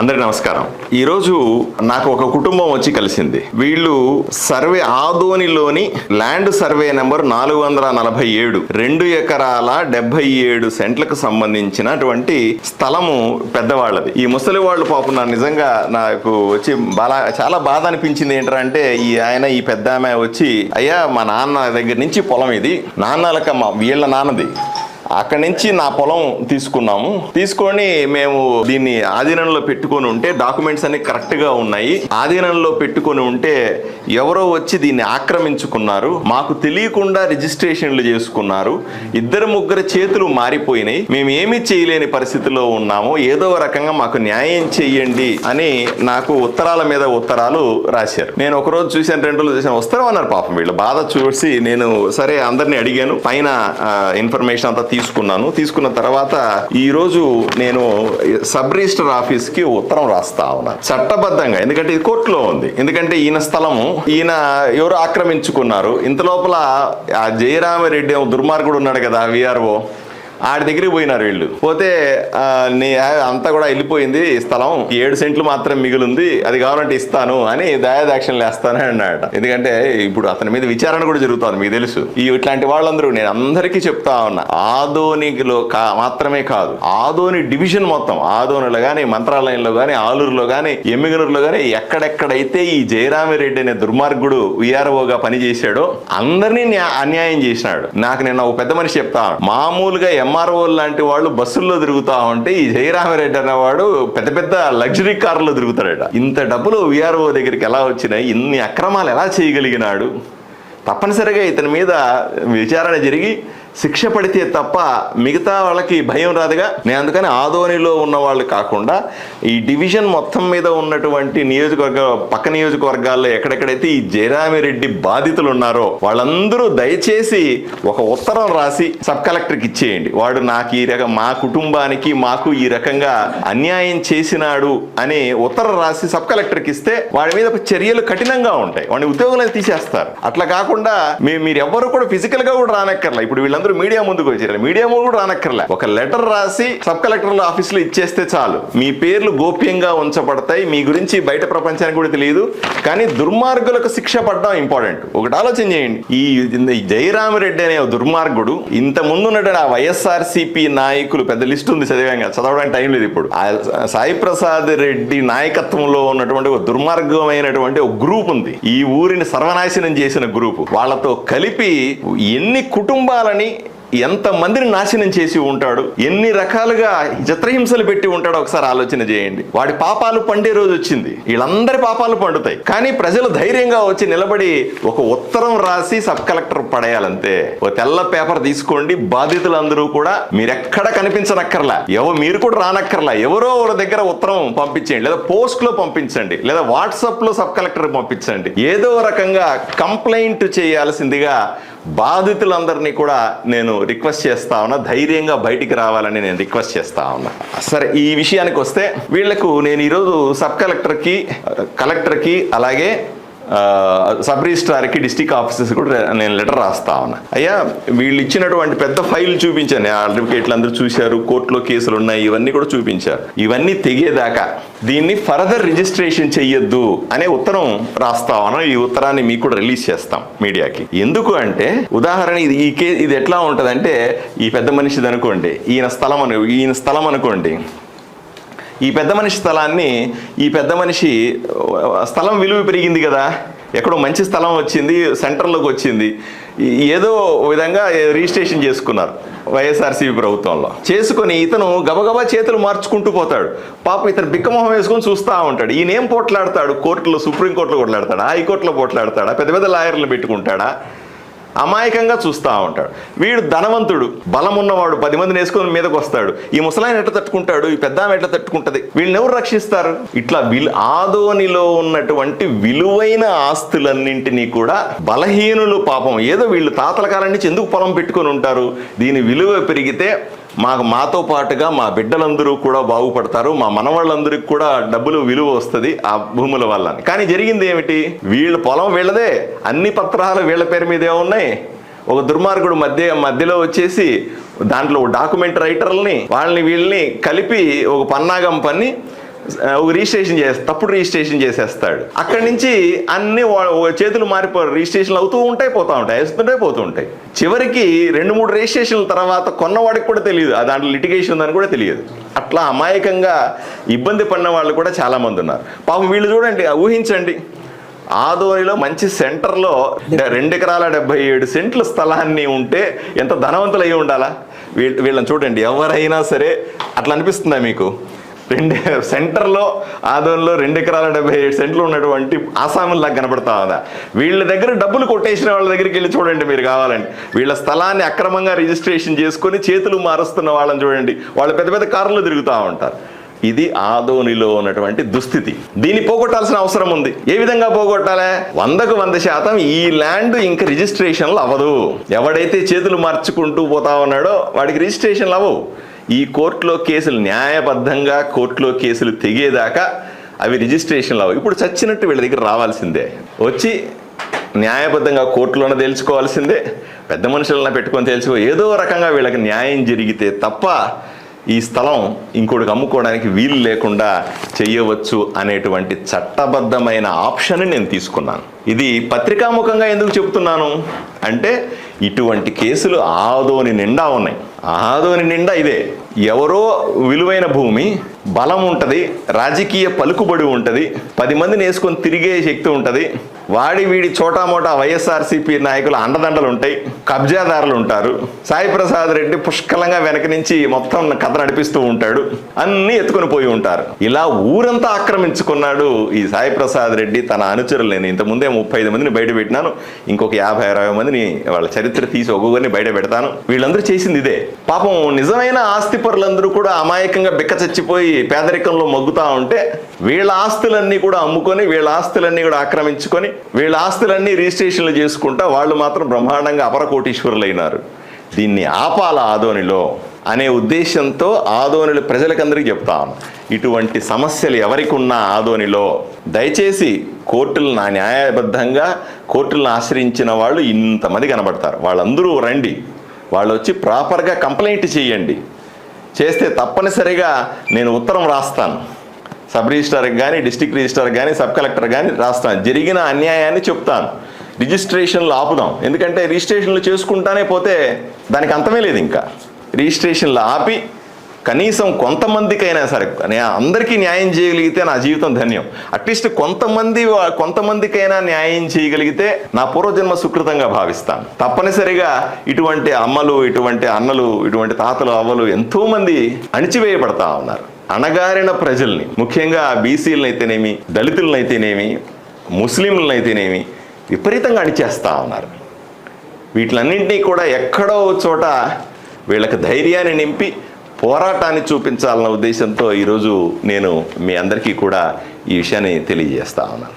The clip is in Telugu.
అందరి నమస్కారం. ఈరోజు నాకు ఒక కుటుంబం వచ్చి కలిసింది. వీళ్ళు సర్వే ఆదోనిలోని ల్యాండ్ సర్వే నెంబర్ నాలుగు వందల నలభై ఏడు. రెండు ఎకరాల డెబ్బై ఏడు సెంట్లకు సంబంధించినటువంటి స్థలము పెద్దవాళ్ళది. ఈ ముసలి వాళ్ళు పాపం నా నిజంగా నాకు వచ్చి బాగా చాలా బాధ అనిపించింది ఏంటంటే ఈ ఆయన ఈ పెద్ద ఆమె వచ్చి అయ్యా మా నాన్న దగ్గర నుంచి పొలం ఇది. నాన్నలక మా వీళ్ళ నాన్నది. అక్కడి నుంచి నా పొలం తీసుకున్నాము. తీసుకొని మేము దీన్ని ఆధీనంలో పెట్టుకొని ఉంటే డాక్యుమెంట్స్ అన్ని కరెక్ట్గా ఉన్నాయి. ఆధీనంలో పెట్టుకొని ఉంటే ఎవరో వచ్చి దీన్ని ఆక్రమించుకున్నారు. మాకు తెలియకుండా రిజిస్ట్రేషన్లు చేసుకున్నారు. ఇద్దరు ముగ్గురు చేతులు మారిపోయినాయి. మేము ఏమీ చేయలేని పరిస్థితిలో ఉన్నాము. ఏదో రకంగా మాకు న్యాయం చెయ్యండి అని నాకు ఉత్తరాల మీద ఉత్తరాలు రాశారు. నేను ఒక రోజు చూశాను రెండు రోజులు చూశాను. వస్తారు అన్నారు పాపం వీళ్ళు. బాధ చూసి నేను సరే అందరిని అడిగాను. పైన ఇన్ఫర్మేషన్ అంతా తీసుకున్నాను. తీసుకున్న తర్వాత ఈ రోజు నేను సబ్ రిజిస్టర్ ఆఫీస్కి ఉత్తరం రాస్తా ఉన్నాను చట్టబద్ధంగా ఎందుకంటే ఇది కోర్టులో ఉంది. ఎందుకంటే ఈయన స్థలము ఈయన ఎవరు ఆక్రమించుకున్నారు. ఇంత లోపల ఆ జయరామరెడ్డి దుర్మార్గుడు ఉన్నాడు కదా విఆర్ఓ. ఆడి దగ్గరికి పోయినారు వీళ్ళు. పోతే నీ అంతా కూడా వెళ్ళిపోయింది ఈ స్థలం. ఏడు సెంట్లు మాత్రం మిగిలింది. అది కావాలంటే ఇస్తాను అని దయాదాక్షిణలు వేస్తానని అన్నాడు ఎందుకంటే ఇప్పుడు అతని మీద విచారణ కూడా జరుగుతుంది మీకు తెలుసు. ఈ ఇట్లాంటి వాళ్ళందరూ నేను అందరికీ చెప్తా ఉన్నా. ఆదోనిలో కా మాత్రమే కాదు. ఆదోని డివిజన్ మొత్తం. ఆదోనిలో కానీ మంత్రాలయంలో కానీ ఆలూరులో కానీ ఎమ్మిగనూరులో కానీ ఎక్కడెక్కడైతే ఈ జయరామిరెడ్డి అనే దుర్మార్గుడు విఆర్ఓగా పనిచేశాడో అందరినీ అన్యాయం చేసినాడు. నాకు నిన్న ఒక పెద్ద మనిషి చెప్తా మామూలుగా ఎం ఎంఆర్ఓ లాంటి వాళ్ళు బస్సుల్లో తిరుగుతా ఉంటే ఈ జయరామరెడ్డి అనేవాడు పెద్ద పెద్ద లగ్జరీ కార్లో తిరుగుతాడట. ఇంత డబ్బులు విఆర్ఓ దగ్గరికి ఎలా వచ్చినాయి? ఇన్ని అక్రమాలు ఎలా చేయగలిగినాడు? తప్పనిసరిగా ఇతని మీద విచారణ జరిగి శిక్ష పడితే తప్ప మిగతా వాళ్ళకి భయం రాదుగా. నేను అందుకని ఆదోనిలో ఉన్న వాళ్ళు కాకుండా ఈ డివిజన్ మొత్తం మీద ఉన్నటువంటి నియోజకవర్గ పక్క నియోజకవర్గాల్లో ఎక్కడెక్కడైతే ఈ జయరామిరెడ్డి బాధితులు ఉన్నారో వాళ్ళందరూ దయచేసి ఒక ఉత్తరం రాసి సబ్ కలెక్టర్కి ఇచ్చేయండి. వాడు నాకు ఈ రకం మా కుటుంబానికి మాకు ఈ రకంగా అన్యాయం చేసినాడు అని ఉత్తరం రాసి సబ్ కలెక్టర్కి ఇస్తే వాడి మీద చర్యలు కఠినంగా ఉంటాయి. వాడిని ఉద్యోగంలో తీసేస్తారు. అట్లా కాకుండా మీరు ఎవ్వరు కూడా ఫిజికల్గా కూడా రానక్కర్లా. ఇప్పుడు వీళ్ళందరూ మీడియా ముందుకు వచ్చారు మీడియా ముందు కూడా రానక్కర్లే. ఒక లెటర్ రాసి సబ్ కలెక్టర్ల ఆఫీస్లో ఇచ్చేస్తే చాలు. మీ పేర్లు గోప్యంగా ఉంచబడతాయి. మీ గురించి బయట ప్రపంచానికి కూడా తెలియదు. కానీ దుర్మార్గులకు శిక్ష పడడం ఇంపార్టెంట్. ఒకటి ఆలోచన చేయండి. ఈ ఈ జయరామిరెడ్డి అనే దుర్మార్గుడు ఇంత ముందు ఉన్నటువంటి ఆ వైఎస్ఆర్సీపీ నాయకులు పెద్ద లిస్ట్ ఉంది చదివాంగా చదవడానికి టైం లేదు ఇప్పుడు. ఆ సాయి ప్రసాద్ రెడ్డి నాయకత్వంలో ఉన్నటువంటి ఒక దుర్మార్గమైనటువంటి ఒక గ్రూప్ ఉంది. ఈ ఊరిని సర్వనాశనం చేసిన గ్రూప్. వాళ్ళతో కలిపి ఎన్ని కుటుంబాలని ఎంతమందిని నాశనం చేసి ఉంటాడు? ఎన్ని రకాలుగా చిత్రహింసలు పెట్టి ఉంటాడో ఒకసారి ఆలోచన చేయండి. వాడి పాపాలు పండే రోజు వచ్చింది. వీళ్ళందరి పాపాలు పండుతాయి. కానీ ప్రజలు ధైర్యంగా వచ్చి నిలబడి ఒక ఉత్తరం రాసి సబ్ కలెక్టర్ పడేయాలంతే. ఒక తెల్ల పేపర్ తీసుకోండి. బాధితులందరూ కూడా మీరెక్కడ కనిపించనక్కర్లా. ఎవో మీరు కూడా రానక్కర్లా. ఎవరో ఒక దగ్గర ఉత్తరం పంపించేయండి. లేదా పోస్ట్లో పంపించండి. లేదా వాట్సాప్లో సబ్ కలెక్టర్ పంపించండి. ఏదో రకంగా కంప్లైంట్ చేయాల్సిందిగా బాధితులందరినీ కూడా నేను రిక్వెస్ట్ చేస్తా ఉన్నా. ధైర్యంగా బయటికి రావాలని నేను రిక్వెస్ట్ చేస్తా ఉన్నా. సరే ఈ విషయానికి వస్తే వీళ్ళకు నేను ఈరోజు సబ్ కలెక్టర్కి కలెక్టర్కి అలాగే సబ్ రిజిస్ట్రార్కి డిస్టిక్ ఆఫీసర్స్ కూడా నేను లెటర్ రాస్తా ఉన్నా. అయ్యా వీళ్ళు ఇచ్చినటువంటి పెద్ద ఫైల్ చూపించాను. అడ్వకేట్లు అందరూ చూశారు కోర్టులో కేసులు ఉన్నాయి ఇవన్నీ కూడా చూపించారు. ఇవన్నీ తెగేదాకా. దీన్ని ఫర్దర్ రిజిస్ట్రేషన్ చెయ్యొద్దు అనే ఉత్తరం రాస్తా ఉన్నా. ఈ ఉత్తరాన్ని మీకు కూడా రిలీజ్ చేస్తాం మీడియాకి. ఎందుకు అంటే ఉదాహరణ ఇది ఈ కే ఇది ఎట్లా ఉంటుందంటే ఈ పెద్ద మనిషిది అనుకోండి ఈయన స్థలం అను ఈయన స్థలం అనుకోండి ఈ పెద్ద మనిషి స్థలాన్ని ఈ పెద్ద మనిషి స్థలం విలువ పెరిగింది కదా. ఎక్కడో మంచి స్థలం వచ్చింది సెంటర్లోకి వచ్చింది. ఏదో విధంగా రిజిస్ట్రేషన్ చేసుకున్నారు వైఎస్ఆర్సీపీ ప్రభుత్వంలో. చేసుకొని ఇతను గబగబా చేతులు మార్చుకుంటూ పోతాడు. పాపం ఇతను బిక్కమొహం వేసుకొని చూస్తూ ఉంటాడు. ఈయన ఏం పోట్లాడతాడు? కోర్టులో సుప్రీంకోర్టులో పోట్లాడతాడా హైకోర్టులో పోట్లాడతాడా? పెద్ద పెద్ద లాయర్లు పెట్టుకుంటాడా? అమాయకంగా చూస్తూ ఉంటాడు. వీడు ధనవంతుడు బలం ఉన్నవాడు పది మందిని వేసుకొని మీదకు వస్తాడు. ఈ ముసలాయన ఎట్లా తట్టుకుంటాడు? ఈ పెద్ద ఎట్లా తట్టుకుంటది? వీళ్ళని ఎవరు రక్షిస్తారు? ఇట్లా విలు ఆదోనిలో ఉన్నటువంటి విలువైన ఆస్తులన్నింటినీ కూడా బలహీనులు పాపం. ఏదో వీళ్ళు తాతల కాలం నుంచి ఎందుకు పొలం పెట్టుకొని ఉంటారు? దీని విలువ పెరిగితే మాకు మాతో పాటుగా మా బిడ్డలందరూ కూడా బాగుపడతారు. మా మనవాళ్ళందరికీ కూడా డబ్బులు విలువ వస్తుంది ఆ భూముల వల్ల కానీ జరిగింది ఏమిటి? వీళ్ళ పొలం వీళ్ళదే. అన్ని పత్రాలు వీళ్ళ పేరు మీదే ఉన్నాయి. ఒక దుర్మార్గుడు మధ్య మధ్యలో వచ్చేసి దాంట్లో డాక్యుమెంట్ రైటర్లని వాళ్ళని వీళ్ళని కలిపి ఒక పన్నాగం పని రిజిస్ట్రేషన్ చేస్తే తప్పుడు రిజిస్ట్రేషన్ చేసేస్తాడు. అక్కడి నుంచి అన్ని వా- చేతులు మారిపోరు రిజిస్ట్రేషన్లు అవుతూ ఉంటాయి పోతూ ఉంటాయి వేస్తుంటే పోతూ ఉంటాయి. చివరికి రెండు మూడు రిజిస్ట్రేషన్ల తర్వాత కొన్నవాడికి కూడా తెలియదు. ఆ దాంట్లో లిటిగేషన్ ఉందని కూడా తెలియదు. అట్లా అమాయకంగా ఇబ్బంది పడిన వాళ్ళు కూడా చాలామంది ఉన్నారు. పాపం వీళ్ళు చూడండి ఊహించండి. ఆదోనిలో మంచి సెంటర్లో రెండు ఎకరాల డెబ్బై ఏడు సెంట్ల స్థలాన్ని ఉంటే ఎంత ధనవంతులు అయి ఉండాలా వీళ్ళని చూడండి ఎవరైనా సరే అట్లా అనిపిస్తుందా మీకు? రెండు సెంటర్లో ఆదోన్లో రెండు ఎకరాల డెబ్బై ఏడు సెంట్లు ఉన్నటువంటి ఆసాముల్లాగా కనపడతా ఉందా? వీళ్ళ దగ్గర డబ్బులు కొట్టేసిన వాళ్ళ దగ్గరికి వెళ్ళి చూడండి మీరు కావాలండి వీళ్ళ స్థలాన్ని అక్రమంగా రిజిస్ట్రేషన్ చేసుకొని చేతులు మారుస్తున్న వాళ్ళని చూడండి. వాళ్ళు పెద్ద పెద్ద కార్లు తిరుగుతూ ఉంటారు. ఇది ఆదోనిలో ఉన్నటువంటి దుస్థితి. దీన్ని పోగొట్టాల్సిన అవసరం ఉంది. ఏ విధంగా పోగొట్టాలి? వందకు వంద శాతం ఈ ల్యాండ్ ఇంకా రిజిస్ట్రేషన్లు అవ్వదు. ఎవడైతే చేతులు మార్చుకుంటూ పోతా ఉన్నాడో వాడికి రిజిస్ట్రేషన్లు అవ్వవు. ఈ కోర్టులో కేసులు న్యాయబద్ధంగా కోర్టులో కేసులు తెగేదాకా అవి రిజిస్ట్రేషన్లు అవ్వవు ఇప్పుడు చచ్చినట్టు వీళ్ళ దగ్గర రావాల్సిందే. వచ్చి న్యాయబద్ధంగా కోర్టులోనే తేల్చుకోవాల్సిందే. పెద్ద మనుషులను పెట్టుకొని తేల్చుకో. ఏదో రకంగా వీళ్ళకి న్యాయం జరిగితే తప్ప ఈ స్థలం ఇంకోటికి అమ్ముకోవడానికి వీలు లేకుండా చేయవచ్చు అనేటువంటి చట్టబద్ధమైన ఆప్షన్ నేను తీసుకున్నాను. ఇది పత్రికాముఖంగా ఎందుకు చెప్తున్నాను అంటే ఇటువంటి కేసులు ఆదోని నిండా ఉన్నాయి. ఆదోని నిండా ఇదే ఎవరో విలువైన భూమి బలం ఉంటుంది రాజకీయ పలుకుబడి ఉంటుంది పది మందిని వేసుకొని తిరిగే శక్తి ఉంటుంది వాడి వీడి చోటామోటా వైఎస్ఆర్సీపీ నాయకులు అండదండలు ఉంటాయి కబ్జాదారులు ఉంటారు. సాయి ప్రసాద్ రెడ్డి పుష్కలంగా వెనక నుంచి మొత్తం కథ నడిపిస్తూ ఉంటాడు అన్నీ ఎత్తుకుని పోయి ఉంటారు. ఇలా ఊరంతా ఆక్రమించుకున్నాడు ఈ సాయి ప్రసాద్ రెడ్డి తన అనుచరులు. నేను ఇంతకుముందే ముప్పై ఐదు మందిని బయట పెట్టినాను ఇంకొక యాభై అరవై మందిని వాళ్ళ చరిత్ర తీసి ఒక్కొక్కరిని బయట పెడతాను. వీళ్ళందరూ చేసింది ఇదే. పాపం నిజమైన ఆస్తి పరులందరూ కూడా అమాయకంగా బిక్క చచ్చిపోయి పేదరికంలో మగ్గుతా ఉంటే వీళ్ళ ఆస్తులన్నీ కూడా అమ్ముకొని వీళ్ళ ఆస్తులన్నీ కూడా ఆక్రమించుకొని వీళ్ళ ఆస్తులన్నీ రిజిస్ట్రేషన్లు చేసుకుంటా వాళ్ళు మాత్రం బ్రహ్మాండంగా అపరకోటీశ్వరులైనారు. దీన్ని ఆపాల ఆదోనిలో అనే ఉద్దేశంతో ఆదోనిలు ప్రజలకందరికీ చెప్తాను ఇటువంటి సమస్యలు ఎవరికున్నా ఆదోనిలో దయచేసి కోర్టులను నా న్యాయబద్ధంగా కోర్టులను ఆశ్రయించిన వాళ్ళు ఇంతమంది కనబడతారు. వాళ్ళందరూ రండి. వాళ్ళు వచ్చి ప్రాపర్గా కంప్లైంట్ చేయండి. చేస్తే తప్పనిసరిగా నేను ఉత్తరం రాస్తాను. సబ్ రిజిస్ట్రార్కి కానీ డిస్టిక్ రిజిస్ట్రార్ కానీ సబ్ కలెక్టర్ కానీ రాస్తాను. జరిగిన అన్యాయాన్ని చెప్తాను. రిజిస్ట్రేషన్లు ఆపుదాం. ఎందుకంటే రిజిస్ట్రేషన్లు చేసుకుంటానే పోతే దానికి అంతమే లేదు ఇంకా. రిజిస్ట్రేషన్లు ఆపి కనీసం కొంతమందికైనా సరే నే- అందరికీ న్యాయం చేయగలిగితే నా జీవితం ధన్యం. అట్లీస్ట్ కొంతమంది కొంతమందికైనా న్యాయం చేయగలిగితే నా పూర్వజన్మ సుకృతంగా భావిస్తాను. తప్పనిసరిగా ఇటువంటి అమ్మలు ఇటువంటి అన్నలు ఇటువంటి తాతలు అవ్వలు ఎంతో మంది అణిచివేయబడతా ఉన్నారు. అణగారిన ప్రజల్ని ముఖ్యంగా బీసీలనైతేనేమి దళితులనైతేనేమి ముస్లింలనైతేనేమి విపరీతంగా అణిచేస్తా ఉన్నారు. వీటిలన్నింటినీ కూడా ఎక్కడో చోట వీళ్ళకి ధైర్యాన్ని నింపి పోరాటాన్ని చూపించాలన్న ఉద్దేశంతో ఈరోజు నేను మీ అందరికీ కూడా ఈ విషయాన్ని తెలియజేస్తా ఉన్నాను.